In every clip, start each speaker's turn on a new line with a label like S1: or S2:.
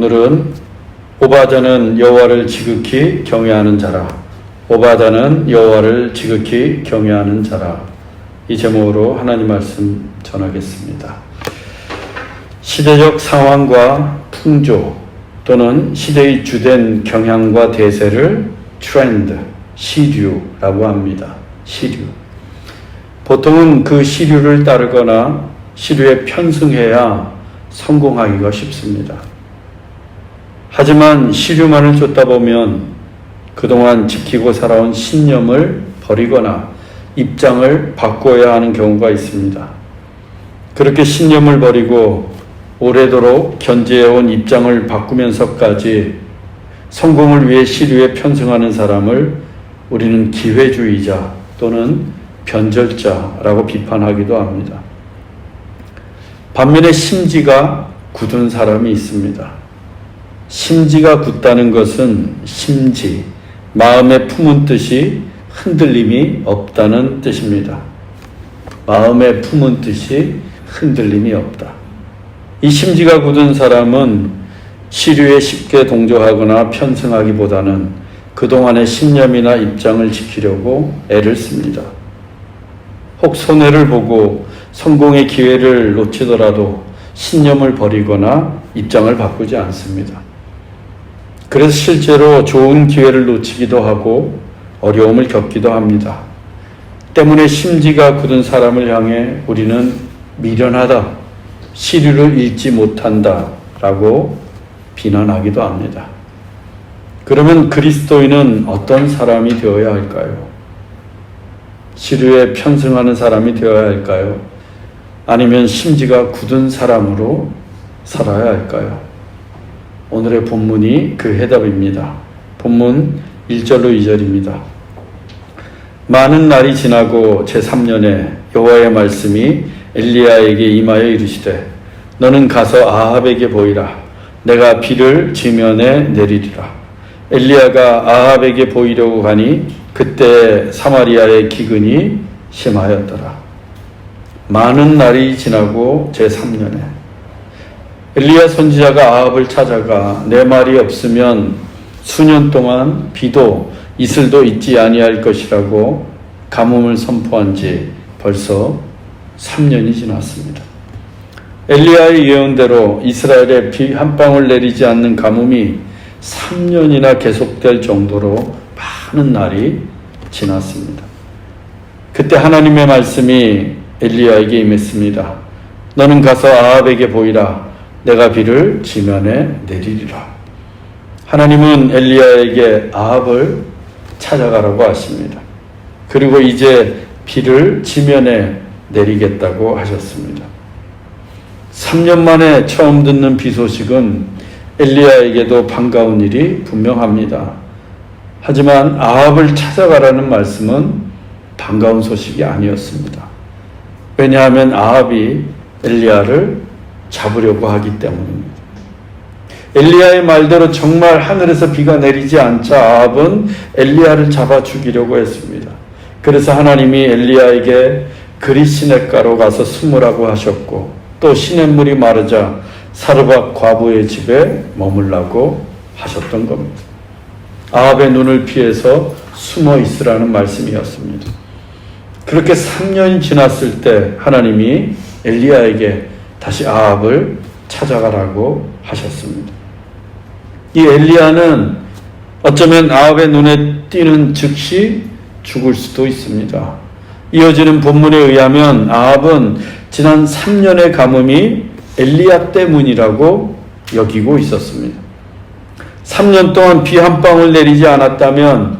S1: 오늘은 오바자는 여호와를 지극히 경외하는 자라. 오바자는 여호와를 지극히 경외하는 자라. 이 제목으로 하나님 말씀 전하겠습니다. 시대적 상황과 풍조 또는 시대의 주된 경향과 대세를 트렌드, 시류라고 합니다. 시류. 보통은 그 시류를 따르거나 시류에 편승해야 성공하기가 쉽습니다. 하지만 시류만을 쫓다 보면 그동안 지키고 살아온 신념을 버리거나 입장을 바꿔야 하는 경우가 있습니다. 그렇게 신념을 버리고 오래도록 견제해온 입장을 바꾸면서까지 성공을 위해 시류에 편승하는 사람을 우리는 기회주의자 또는 변절자라고 비판하기도 합니다. 반면에 심지가 굳은 사람이 있습니다. 심지가 굳다는 것은 심지, 마음에 품은 뜻이 흔들림이 없다는 뜻입니다. 마음에 품은 뜻이 흔들림이 없다. 이 심지가 굳은 사람은 시류에 쉽게 동조하거나 편승하기보다는 그동안의 신념이나 입장을 지키려고 애를 씁니다. 혹 손해를 보고 성공의 기회를 놓치더라도 신념을 버리거나 입장을 바꾸지 않습니다. 그래서 실제로 좋은 기회를 놓치기도 하고 어려움을 겪기도 합니다. 때문에 심지가 굳은 사람을 향해 우리는 미련하다, 시류를 잃지 못한다 라고 비난하기도 합니다. 그러면 그리스도인은 어떤 사람이 되어야 할까요? 시류에 편승하는 사람이 되어야 할까요? 아니면 심지가 굳은 사람으로 살아야 할까요? 오늘의 본문이 그 해답입니다. 본문 1절로 2절입니다. 많은 날이 지나고 제3년에 여호와의 말씀이 엘리야에게 임하여 이르시되 너는 가서 아합에게 보이라 내가 비를 지면에 내리리라 엘리야가 아합에게 보이려고 가니 그때 사마리아의 기근이 심하였더라 많은 날이 지나고 제3년에 엘리야 선지자가 아합을 찾아가 내 말이 없으면 수년 동안 비도 이슬도 있지 아니할 것이라고 가뭄을 선포한 지 벌써 3년이 지났습니다. 엘리야의 예언대로 이스라엘에 비 한 방울 내리지 않는 가뭄이 3년이나 계속될 정도로 많은 날이 지났습니다. 그때 하나님의 말씀이 엘리야에게 임했습니다. 너는 가서 아합에게 보이라. 내가 비를 지면에 내리리라. 하나님은 엘리야에게 아합을 찾아가라고 하십니다. 그리고 이제 비를 지면에 내리겠다고 하셨습니다. 3년 만에 처음 듣는 비 소식은 엘리야에게도 반가운 일이 분명합니다. 하지만 아합을 찾아가라는 말씀은 반가운 소식이 아니었습니다. 왜냐하면 아합이 엘리야를 잡으려고 하기 때문입니다. 엘리야의 말대로 정말 하늘에서 비가 내리지 않자 아합은 엘리야를 잡아 죽이려고 했습니다. 그래서 하나님이 엘리야에게 그리 시냇가로 가서 숨으라고 하셨고 또 시냇물이 마르자 사르밧 과부의 집에 머물라고 하셨던 겁니다. 아합의 눈을 피해서 숨어 있으라는 말씀이었습니다. 그렇게 3년이 지났을 때 하나님이 엘리야에게 다시 아합을 찾아가라고 하셨습니다. 이 엘리야는 어쩌면 아합의 눈에 띄는 즉시 죽을 수도 있습니다. 이어지는 본문에 의하면 아합은 지난 3년의 가뭄이 엘리야 때문이라고 여기고 있었습니다. 3년 동안 비 한 방울 내리지 않았다면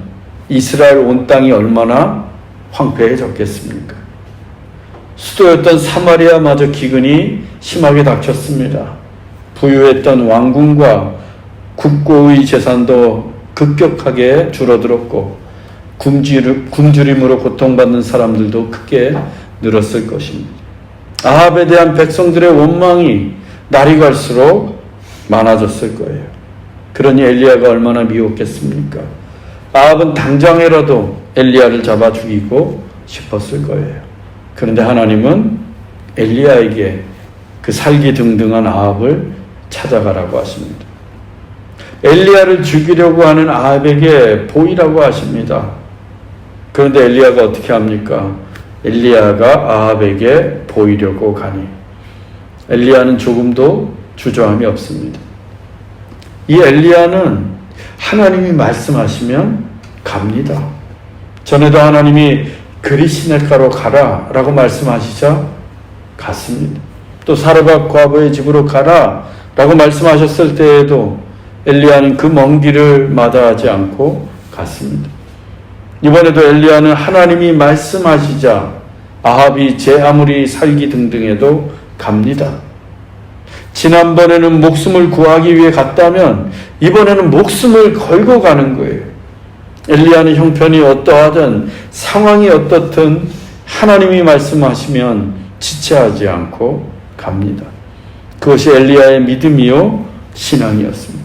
S1: 이스라엘 온 땅이 얼마나 황폐해졌겠습니까? 수도였던 사마리아마저 기근이 심하게 닥쳤습니다. 부유했던 왕궁과 국고의 재산도 급격하게 줄어들었고 굶주림으로 고통받는 사람들도 크게 늘었을 것입니다. 아합에 대한 백성들의 원망이 날이 갈수록 많아졌을 거예요. 그러니 엘리야가 얼마나 미웠겠습니까? 아합은 당장에라도 엘리야를 잡아 죽이고 싶었을 거예요. 그런데 하나님은 엘리야에게 그 살기 등등한 아합을 찾아가라고 하십니다. 엘리야를 죽이려고 하는 아합에게 보이라고 하십니다. 그런데 엘리야가 어떻게 합니까? 엘리야가 아합에게 보이려고 가니 엘리야는 조금도 주저함이 없습니다. 이 엘리야는 하나님이 말씀하시면 갑니다. 전에도 하나님이 그리 시내가로 가라 라고 말씀하시자 갔습니다. 또 사르밧 과부의 집으로 가라 라고 말씀하셨을 때에도 엘리야는 그 먼 길을 마다하지 않고 갔습니다. 이번에도 엘리야는 하나님이 말씀하시자 아합이 제 아무리 살기 등등해도 갑니다. 지난번에는 목숨을 구하기 위해 갔다면 이번에는 목숨을 걸고 가는 거예요. 엘리야는 형편이 어떠하든 상황이 어떻든 하나님이 말씀하시면 지체하지 않고 갑니다. 그것이 엘리야의 믿음이요 신앙이었습니다.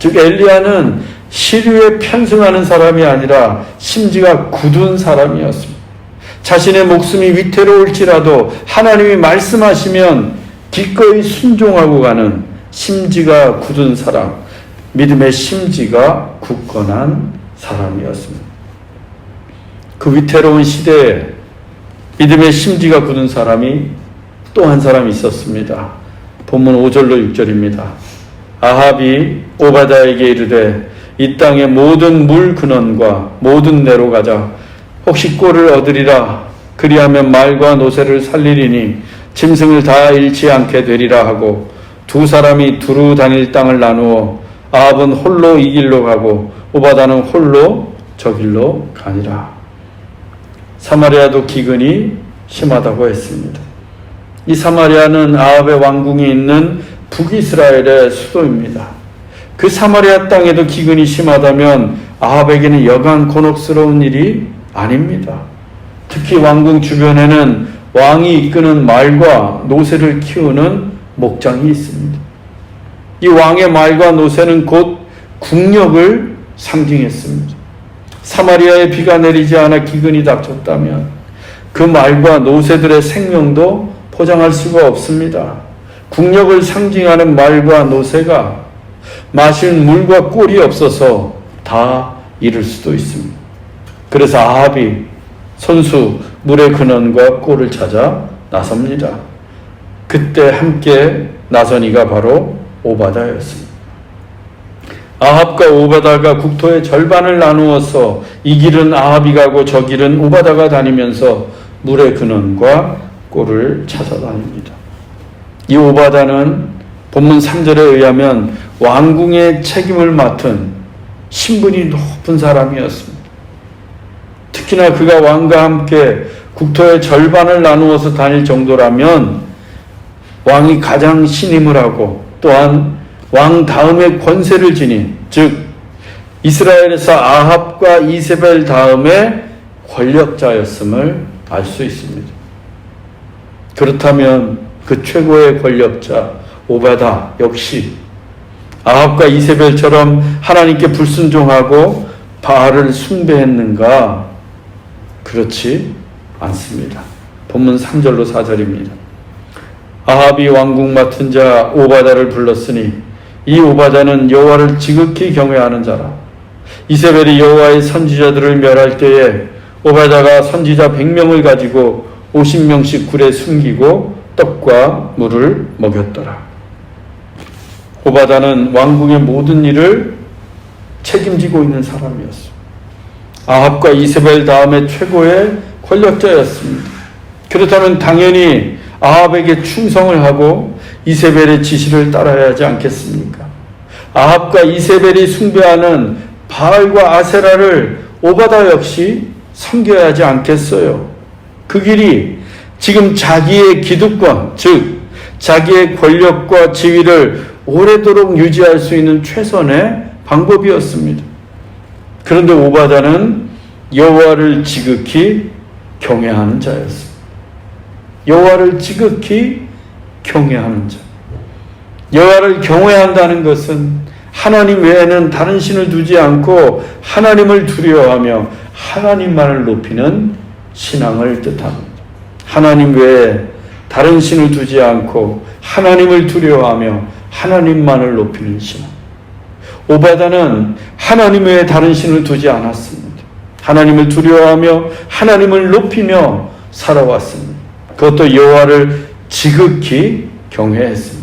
S1: 즉 엘리야는 시류에 편승하는 사람이 아니라 심지가 굳은 사람이었습니다. 자신의 목숨이 위태로울지라도 하나님이 말씀하시면 기꺼이 순종하고 가는 심지가 굳은 사람, 믿음의 심지가 굳건한 사람이었습니다. 그 위태로운 시대에 믿음의 심지가 굳은 사람이 또 한 사람이 있었습니다. 본문 5절로 6절입니다. 아합이 오바다에게 이르되 이 땅의 모든 물 근원과 모든 내로 가자 혹시 꼴을 얻으리라 그리하면 말과 노새를 살리리니 짐승을 다 잃지 않게 되리라 하고 두 사람이 두루 다닐 땅을 나누어 아합은 홀로 이 길로 가고 오바다는 홀로 저 길로 가니라 사마리아도 기근이 심하다고 했습니다. 이 사마리아는 아합의 왕궁이 있는 북이스라엘의 수도입니다. 그 사마리아 땅에도 기근이 심하다면 아합에게는 여간 곤혹스러운 일이 아닙니다. 특히 왕궁 주변에는 왕이 이끄는 말과 노새를 키우는 목장이 있습니다. 이 왕의 말과 노새는 곧 국력을 상징했습니다. 사마리아에 비가 내리지 않아 기근이 닥쳤다면 그 말과 노새들의 생명도 포장할 수가 없습니다. 국력을 상징하는 말과 노새가 마실 물과 꼴이 없어서 다 잃을 수도 있습니다. 그래서 아합이 손수 물의 근원과 꼴을 찾아 나섭니다. 그때 함께 나선 이가 바로 오바다였습니다. 아합과 오바다가 국토의 절반을 나누어서 이 길은 아합이 가고 저 길은 오바다가 다니면서 물의 근원과 꼴을 찾아다닙니다. 이 오바다는 본문 3절에 의하면 왕궁의 책임을 맡은 신분이 높은 사람이었습니다. 특히나 그가 왕과 함께 국토의 절반을 나누어서 다닐 정도라면 왕이 가장 신임을 하고 또한 왕 다음에 권세를 지닌 즉 이스라엘에서 아합과 이세벨 다음에 권력자였음을 알 수 있습니다. 그렇다면 그 최고의 권력자 오바다 역시 아합과 이세벨처럼 하나님께 불순종하고 바알을 숭배했는가? 그렇지 않습니다. 본문 3절로 4절입니다. 아합이 왕궁 맡은 자 오바다를 불렀으니 이 오바다는 여호와를 지극히 경외하는 자라. 이세벨이 여호와의 선지자들을 멸할 때에 오바다가 선지자 100명을 가지고 50명씩 굴에 숨기고 떡과 물을 먹였더라. 오바다는 왕궁의 모든 일을 책임지고 있는 사람이었습니다. 아합과 이세벨 다음에 최고의 권력자였습니다. 그렇다면 당연히 아합에게 충성을 하고 이세벨의 지시를 따라야 하지 않겠습니까? 아합과 이세벨이 숭배하는 바알과 아세라를 오바다 역시 섬겨야 하지 않겠어요? 그 길이 지금 자기의 기득권, 즉 자기의 권력과 지위를 오래도록 유지할 수 있는 최선의 방법이었습니다. 그런데 오바다는 여호와를 지극히 경외하는 자였습니다. 여호와를 지극히 경외하는 자. 여호와를 경외한다는 것은 하나님 외에는 다른 신을 두지 않고 하나님을 두려워하며 하나님만을 높이는 신앙을 뜻합니다. 하나님 외에 다른 신을 두지 않고 하나님을 두려워하며 하나님만을 높이는 신앙. 오바다는 하나님 외에 다른 신을 두지 않았습니다. 하나님을 두려워하며 하나님을 높이며 살아왔습니다. 그것도 여호와를 지극히 경외했습니다.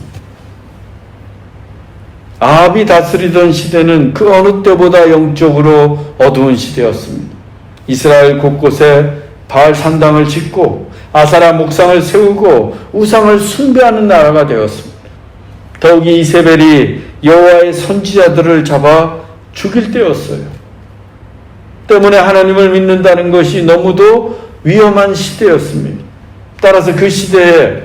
S1: 아합이 다스리던 시대는 그 어느 때보다 영적으로 어두운 시대였습니다. 이스라엘 곳곳에 바알 산당을 짓고 아사라 목상을 세우고 우상을 숭배하는 나라가 되었습니다. 더욱이 이세벨이 여호와의 선지자들을 잡아 죽일 때였어요. 때문에 하나님을 믿는다는 것이 너무도 위험한 시대였습니다. 따라서 그 시대에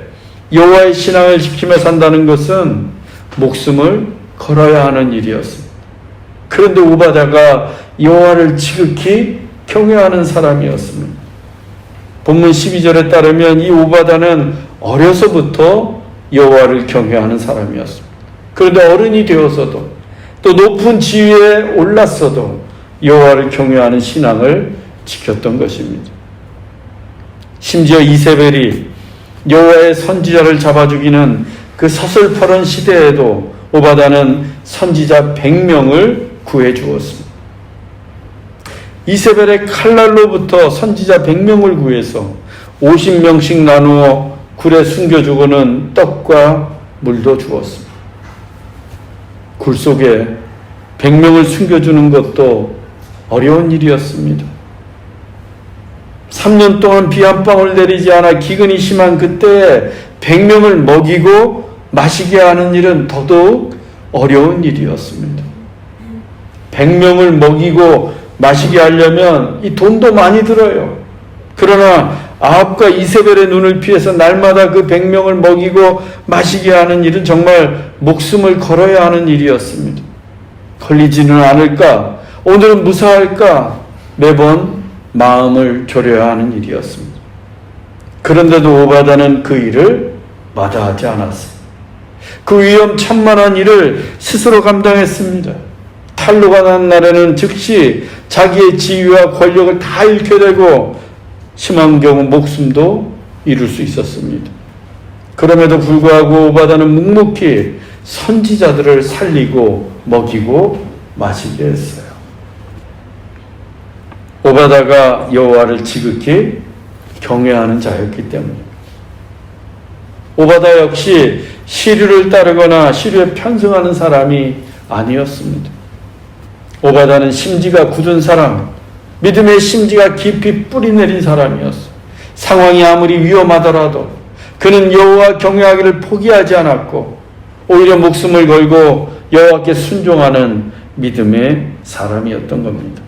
S1: 여호와의 신앙을 지키며 산다는 것은 목숨을 걸어야 하는 일이었습니다. 그런데 우바다가 여호와를 지극히 경외하는 사람이었습니다. 본문 12절에 따르면 이 우바다는 어려서부터 여호와를 경외하는 사람이었습니다. 그런데 어른이 되어서도 또 높은 지위에 올랐어도 여호와를 경외하는 신앙을 지켰던 것입니다. 심지어 이세벨이 여호와의 선지자를 잡아 죽이는 그 서슬퍼런 시대에도 오바다는 선지자 100명을 구해 주었습니다. 이세벨의 칼날로부터 선지자 100명을 구해서 50명씩 나누어 굴에 숨겨주고는 떡과 물도 주었습니다. 굴 속에 100명을 숨겨주는 것도 어려운 일이었습니다. 3년 동안 비 한 방울 내리지 않아 기근이 심한 그때에 100명을 먹이고 마시게 하는 일은 더더욱 어려운 일이었습니다. 100명을 먹이고 마시게 하려면 이 돈도 많이 들어요. 그러나 아합과 이세벨의 눈을 피해서 날마다 그 100명을 먹이고 마시게 하는 일은 정말 목숨을 걸어야 하는 일이었습니다. 걸리지는 않을까? 오늘은 무사할까? 매번 마음을 졸여야 하는 일이었습니다. 그런데도 오바다는 그 일을 마다하지 않았습니다. 그 위험 천만한 일을 스스로 감당했습니다. 탈로가 난 날에는 즉시 자기의 지위와 권력을 다 잃게 되고 심한 경우 목숨도 잃을 수 있었습니다. 그럼에도 불구하고 오바다는 묵묵히 선지자들을 살리고 먹이고 마시게 했어요. 오바다가 여호와를 지극히 경외하는 자였기 때문입니다. 오바다 역시 시류를 따르거나 시류에 편승하는 사람이 아니었습니다. 오바다는 심지가 굳은 사람, 믿음의 심지가 깊이 뿌리내린 사람이었어. 상황이 아무리 위험하더라도 그는 여호와 경외하기를 포기하지 않았고 오히려 목숨을 걸고 여호와께 순종하는 믿음의 사람이었던 겁니다.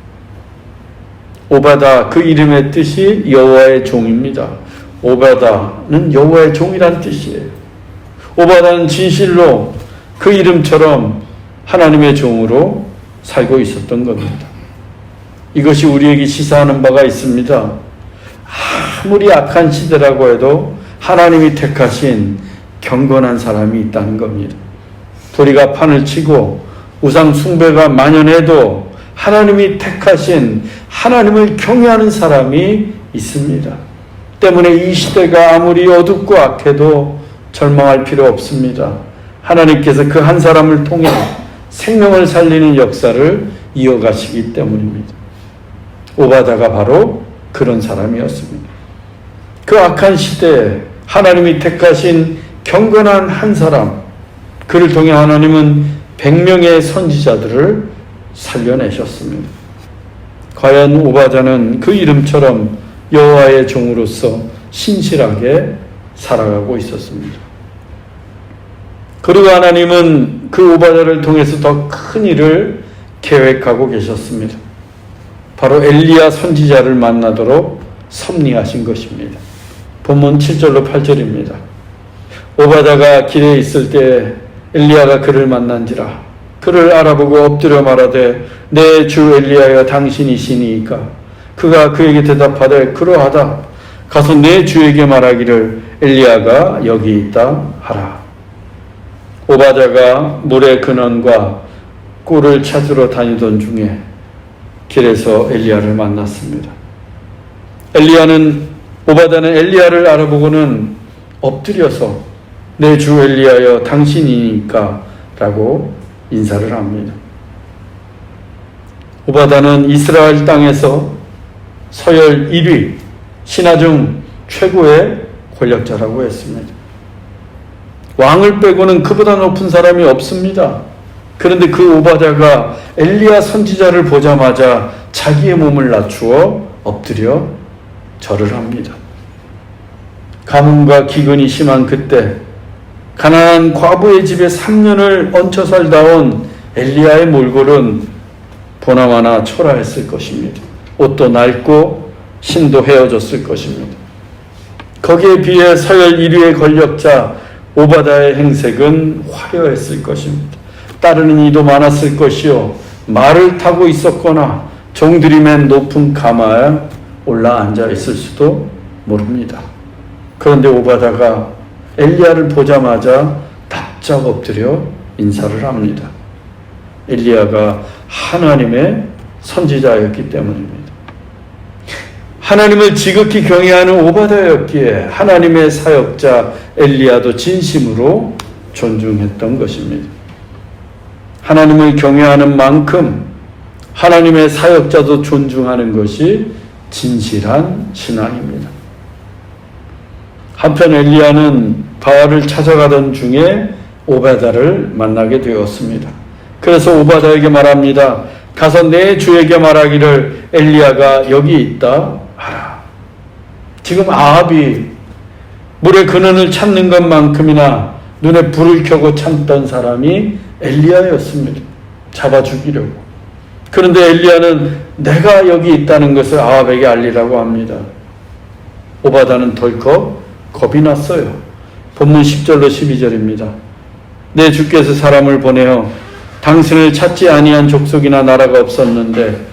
S1: 오바다 그 이름의 뜻이 여호와의 종입니다. 오바다는 여호와의 종이란 뜻이에요. 오바다는 진실로 그 이름처럼 하나님의 종으로 살고 있었던 겁니다. 이것이 우리에게 시사하는 바가 있습니다. 아무리 악한 시대라고 해도 하나님이 택하신 경건한 사람이 있다는 겁니다. 도리가 판을 치고 우상 숭배가 만연해도 하나님이 택하신 하나님을 경외하는 사람이 있습니다. 때문에 이 시대가 아무리 어둡고 악해도 절망할 필요 없습니다. 하나님께서 그 한 사람을 통해 생명을 살리는 역사를 이어가시기 때문입니다. 오바다가 바로 그런 사람이었습니다. 그 악한 시대에 하나님이 택하신 경건한 한 사람, 그를 통해 하나님은 100명의 선지자들을 살려내셨습니다. 과연 오바자는 그 이름처럼 여호와의 종으로서 신실하게 살아가고 있었습니다. 그리고 하나님은 그 오바자를 통해서 더 큰 일을 계획하고 계셨습니다. 바로 엘리야 선지자를 만나도록 섭리하신 것입니다. 본문 7절로 8절입니다. 오바다가 길에 있을 때 엘리야가 그를 만난지라 그를 알아보고 엎드려 말하되 내 주 엘리야여 당신이시니까 그가 그에게 대답하되 그러하다 가서 내 주에게 말하기를 엘리야가 여기 있다 하라 오바다가 물의 근원과 꿀을 찾으러 다니던 중에 길에서 엘리야를 만났습니다. 엘리야는 오바다는 엘리야를 알아보고는 엎드려서 내 주 엘리야여 당신이니까 라고 인사를 합니다. 오바다는 이스라엘 땅에서 서열 1위, 신하 중 최고의 권력자라고 했습니다. 왕을 빼고는 그보다 높은 사람이 없습니다. 그런데 그 오바다가 엘리야 선지자를 보자마자 자기의 몸을 낮추어 엎드려 절을 합니다. 가뭄과 기근이 심한 그때 가난한 과부의 집에 3년을 얹혀 살다 온 엘리야의 몰골은 보나마나 초라했을 것입니다. 옷도 낡고 신도 헤어졌을 것입니다. 거기에 비해 서열 1위의 권력자 오바다의 행색은 화려했을 것입니다. 따르는 이도 많았을 것이요 말을 타고 있었거나 종들이 맨 높은 가마에 올라 앉아 있을 수도 모릅니다. 그런데 오바다가 엘리야를 보자마자 납작 엎드려 인사를 합니다. 엘리야가 하나님의 선지자였기 때문입니다. 하나님을 지극히 경외하는 오바다였기에 하나님의 사역자 엘리야도 진심으로 존중했던 것입니다. 하나님을 경외하는 만큼 하나님의 사역자도 존중하는 것이 진실한 신앙입니다. 한편 엘리야는 바알을 찾아가던 중에 오바다를 만나게 되었습니다. 그래서 오바다에게 말합니다. 가서 내 주에게 말하기를 엘리야가 여기 있다 하라. 지금 아합이 물의 근원을 찾는 것만큼이나 눈에 불을 켜고 참던 사람이 엘리야였습니다. 잡아 죽이려고. 그런데 엘리야는 내가 여기 있다는 것을 아합에게 알리라고 합니다. 오바다는 덜컥 겁이 났어요. 본문 10절로 12절입니다. 내 주께서 사람을 보내어 당신을 찾지 아니한 족속이나 나라가 없었는데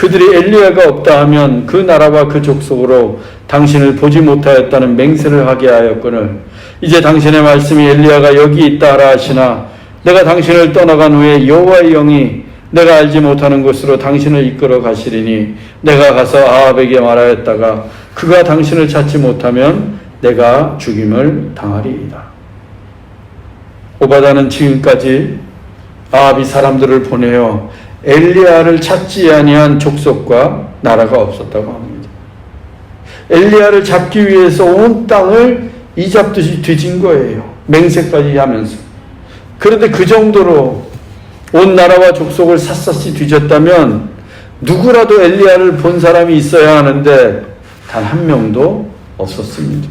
S1: 그들이 엘리야가 없다 하면 그 나라와 그 족속으로 당신을 보지 못하였다는 맹세를 하게 하였거늘 이제 당신의 말씀이 엘리야가 여기 있다 하라 하시나 내가 당신을 떠나간 후에 여호와의 영이 내가 알지 못하는 곳으로 당신을 이끌어 가시리니 내가 가서 아합에게 말하였다가 그가 당신을 찾지 못하면 내가 죽임을 당하리이다. 오바다는 지금까지 아합이 사람들을 보내어 엘리야를 찾지 아니한 족속과 나라가 없었다고 합니다. 엘리야를 잡기 위해서 온 땅을 이잡듯이 뒤진 거예요. 맹세까지 하면서. 그런데 그 정도로 온 나라와 족속을 샅샅이 뒤졌다면 누구라도 엘리야를 본 사람이 있어야 하는데 단 한 명도 없었습니다.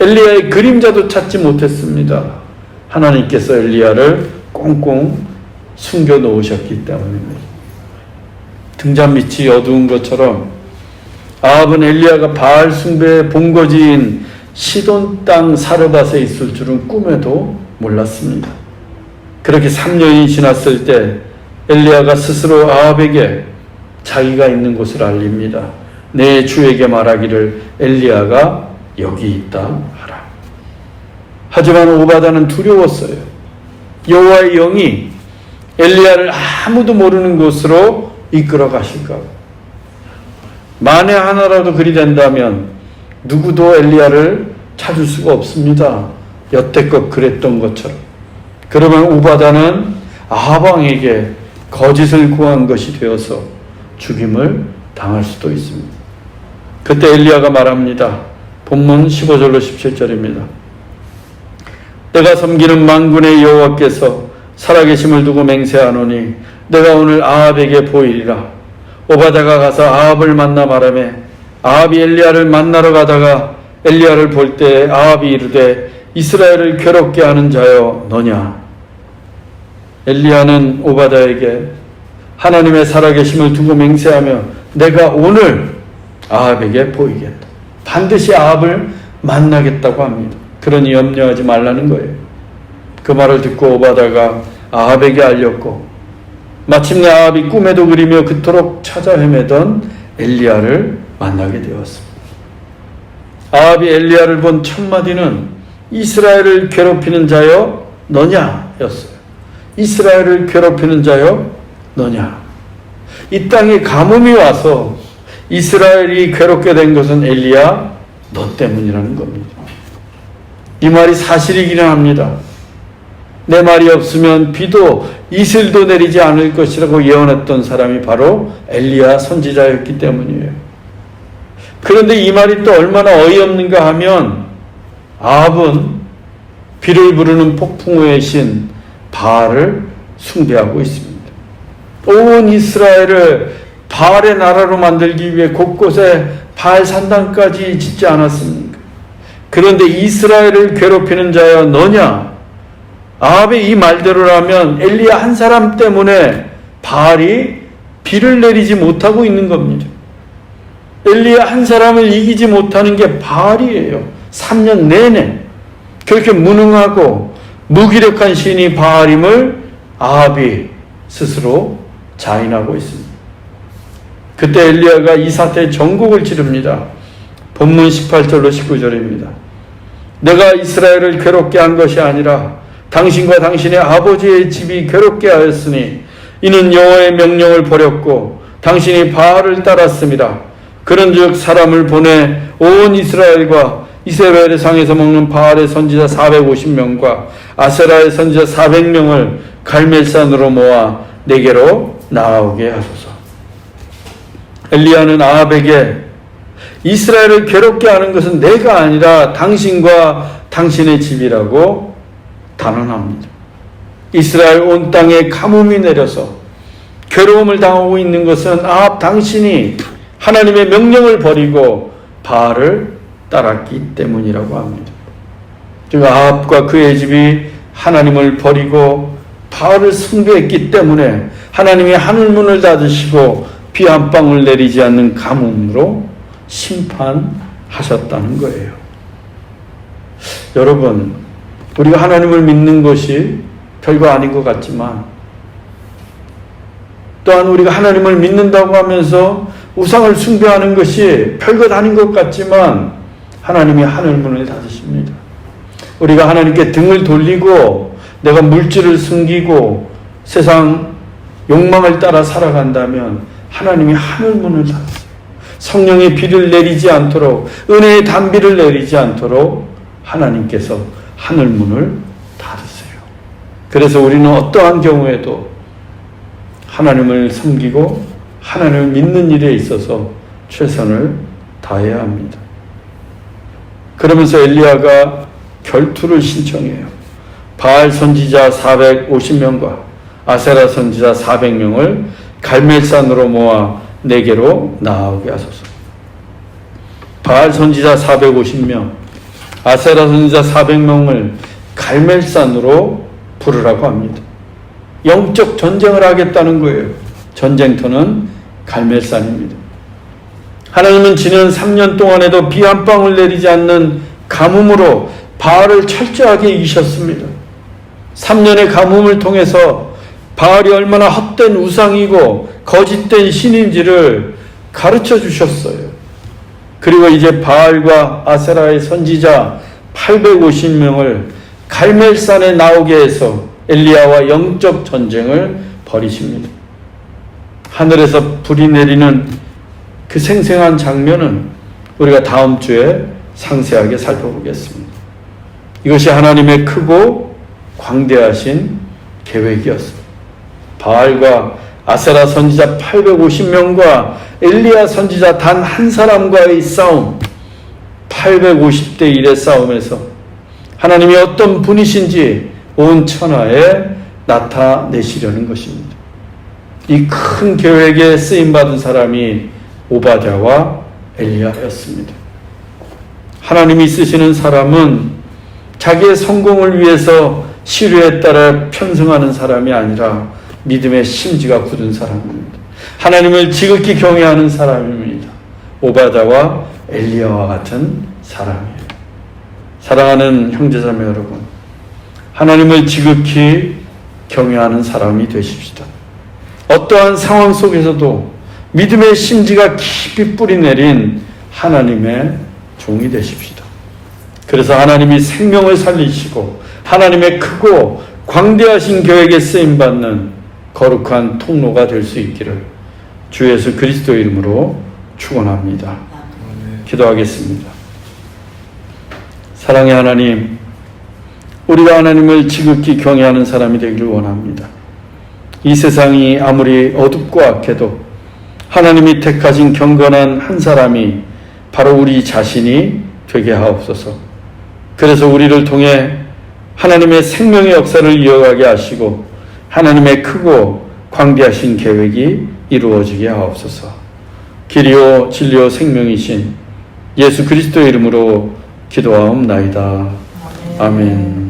S1: 엘리야의 그림자도 찾지 못했습니다. 하나님께서 엘리야를 꽁꽁 숨겨 놓으셨기 때문입니다. 등잔 밑이 어두운 것처럼 아합은 엘리야가 바알 숭배의 본거지인 시돈 땅 사르밧에 있을 줄은 꿈에도 몰랐습니다. 그렇게 3년이 지났을 때 엘리야가 스스로 아합에게 자기가 있는 곳을 알립니다. 내 주에게 말하기를 엘리야가 여기 있다 하라. 하지만 오바다는 두려웠어요. 여호와의 영이 엘리야를 아무도 모르는 곳으로 이끌어 가실까? 만에 하나라도 그리 된다면 누구도 엘리야를 찾을 수가 없습니다. 여태껏 그랬던 것처럼. 그러면 오바다는 아방에게 거짓을 구한 것이 되어서 죽임을 당할 수도 있습니다. 그때 엘리야가 말합니다. 본문 15절로 17절입니다. 내가 섬기는 만군의 여호와께서 살아계심을 두고 맹세하노니 내가 오늘 아합에게 보이리라. 오바다가 가서 아합을 만나 말하매 아합이 엘리야를 만나러 가다가 엘리야를 볼 때 아합이 이르되 이스라엘을 괴롭게 하는 자여 너냐? 엘리야는 오바다에게 하나님의 살아계심을 두고 맹세하며 내가 오늘 아합에게 보이겠다. 반드시 아합을 만나겠다고 합니다. 그러니 염려하지 말라는 거예요. 그 말을 듣고 오바다가 아합에게 알렸고 마침내 아합이 꿈에도 그리며 그토록 찾아 헤매던 엘리야를 만나게 되었습니다. 아합이 엘리야를 본 첫 마디는 이스라엘을 괴롭히는 자여 너냐였어요. 이스라엘을 괴롭히는 자여 너냐. 이 땅에 가뭄이 와서 이스라엘이 괴롭게 된 것은 엘리야 너 때문이라는 겁니다. 이 말이 사실이기는 합니다. 내 말이 없으면 비도 이슬도 내리지 않을 것이라고 예언했던 사람이 바로 엘리야 선지자였기 때문이에요. 그런데 이 말이 또 얼마나 어이없는가 하면 아합은 비를 부르는 폭풍우의 신 바알을 숭배하고 있습니다. 온 이스라엘을 바알의 나라로 만들기 위해 곳곳에 바알 산당까지 짓지 않았습니까? 그런데 이스라엘을 괴롭히는 자여 너냐? 아합의 이 말대로라면 엘리야 한 사람 때문에 바알이 비를 내리지 못하고 있는 겁니다. 엘리야 한 사람을 이기지 못하는 게 바알이에요. 3년 내내 그렇게 무능하고 무기력한 신이 바알임을 아합이 스스로 자인하고 있습니다. 그때 엘리야가 이 사태의 전국을 치릅니다. 본문 18절로 19절입니다. 내가 이스라엘을 괴롭게 한 것이 아니라 당신과 당신의 아버지의 집이 괴롭게 하였으니 이는 여호와의 명령을 버렸고 당신이 바알을 따랐습니다. 그런즉 사람을 보내 온 이스라엘과 이스라엘의 상에서 먹는 바알의 선지자 450명과 아세라의 선지자 400명을 갈멜산으로 모아 내게로 나아오게 하소서. 엘리야는 아합에게 이스라엘을 괴롭게 하는 것은 내가 아니라 당신과 당신의 집이라고 단언합니다. 이스라엘 온 땅에 가뭄이 내려서 괴로움을 당하고 있는 것은 아합 당신이 하나님의 명령을 버리고 바알을 따랐기 때문이라고 합니다. 즉 아합과 그의 집이 하나님을 버리고 바알을 숭배했기 때문에 하나님이 하늘 문을 닫으시고 비 한 방울 내리지 않는 가뭄으로 심판하셨다는 거예요. 여러분, 우리가 하나님을 믿는 것이 별거 아닌 것 같지만 또한 우리가 하나님을 믿는다고 하면서 우상을 숭배하는 것이 별것 아닌 것 같지만 하나님이 하늘 문을 닫으십니다. 우리가 하나님께 등을 돌리고 내가 물질을 숨기고 세상 욕망을 따라 살아간다면 하나님이 하늘 문을 닫으세요. 성령의 비를 내리지 않도록 은혜의 단비를 내리지 않도록 하나님께서 하늘 문을 닫으세요. 그래서 우리는 어떠한 경우에도 하나님을 섬기고 하나님을 믿는 일에 있어서 최선을 다해야 합니다. 그러면서 엘리야가 결투를 신청해요. 바알 선지자 450명과 아세라 선지자 400명을 갈멜산으로 모아 내게로 나오게 하소서. 바알 선지자 450명, 아세라 선지자 400명을 갈멜산으로 부르라고 합니다. 영적 전쟁을 하겠다는 거예요. 전쟁터는 갈멜산입니다. 하나님은 지난 3년 동안에도 비 한 방울 내리지 않는 가뭄으로 바알을 철저하게 이기셨습니다. 3년의 가뭄을 통해서 바알이 얼마나 헛된 우상이고 거짓된 신인지를 가르쳐 주셨어요. 그리고 이제 바알과 아세라의 선지자 850명을 갈멜산에 나오게 해서 엘리야와 영적 전쟁을 벌이십니다. 하늘에서 불이 내리는 그 생생한 장면은 우리가 다음 주에 상세하게 살펴보겠습니다. 이것이 하나님의 크고 광대하신 계획이었습니다. 바알과 아세라 선지자 850명과 엘리야 선지자 단 한 사람과의 싸움, 850대 1의 싸움에서 하나님이 어떤 분이신지 온 천하에 나타내시려는 것입니다. 이 큰 계획에 쓰임 받은 사람이 오바댜와 엘리야였습니다. 하나님이 쓰시는 사람은 자기의 성공을 위해서 시류에 따라 편승하는 사람이 아니라 믿음의 심지가 굳은 사람입니다. 하나님을 지극히 경외하는 사람입니다. 오바다와 엘리야와 같은 사람이에요. 사랑하는 형제자매 여러분, 하나님을 지극히 경외하는 사람이 되십시다. 어떠한 상황 속에서도 믿음의 심지가 깊이 뿌리내린 하나님의 종이 되십시다. 그래서 하나님이 생명을 살리시고 하나님의 크고 광대하신 계획에 쓰임 받는 거룩한 통로가 될 수 있기를 주 예수 그리스도 이름으로 축원합니다. 기도하겠습니다. 사랑의 하나님, 우리가 하나님을 지극히 경외하는 사람이 되기를 원합니다. 이 세상이 아무리 어둡고 악해도 하나님이 택하신 경건한 한 사람이 바로 우리 자신이 되게 하옵소서. 그래서 우리를 통해 하나님의 생명의 역사를 이어가게 하시고 하나님의 크고 광대하신 계획이 이루어지게 하옵소서. 길이요 진리요 생명이신 예수 그리스도의 이름으로 기도하옵나이다. 아멘.